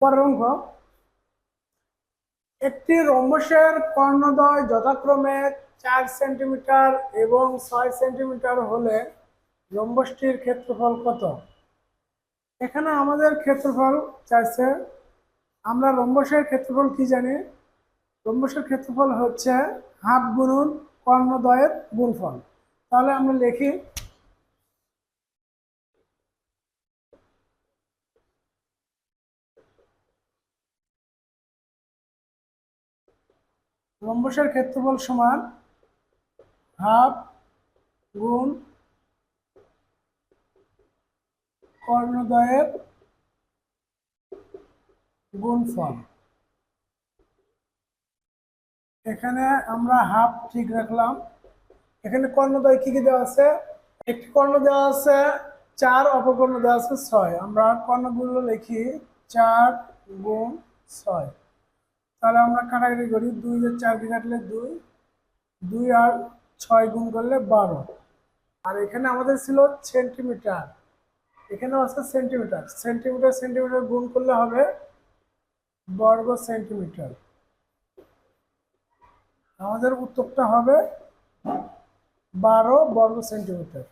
পরের একটি রম্বসের কর্ণদ্বয় যথাক্রমে চার সেন্টিমিটার এবং ছয় সেন্টিমিটার হলে রম্বসটির ক্ষেত্রফল কত? এখানে আমাদের ক্ষেত্রফল চাইছে। আমরা রম্বসের ক্ষেত্রফল কি জানি? রম্বসের ক্ষেত্রফল হচ্ছে হাফ গুণন কর্ণদ্বয়ের গুণফল। তাহলে আমরা লিখি রম্বসের ক্ষেত্রফল সমান হাফ গুণ কর্ণদ্বয়ের গুণফল। এখানে আমরা হাফ ঠিক রাখলাম। এখানে কর্ণদ্বয় কি কি দেওয়া আছে? একটি কর্ণ দেওয়া আছে, চার অপর কর্ণ দেওয়া আছে, ছয়। আমরা কর্ণগুলো লিখি চার গুণ ছয়। তাহলে আমরা কাটাকাটি করি দুই আর চারকে কাটলে দুই দুই আর ছয় গুণ করলে বারো। আর এখানে আমাদের ছিল সেন্টিমিটার। এখানেও আছে সেন্টিমিটার। সেন্টিমিটার সেন্টিমিটার গুণ করলে হবে বর্গ সেন্টিমিটার। আমাদের উত্তরটা হবে বারো বর্গ সেন্টিমিটার।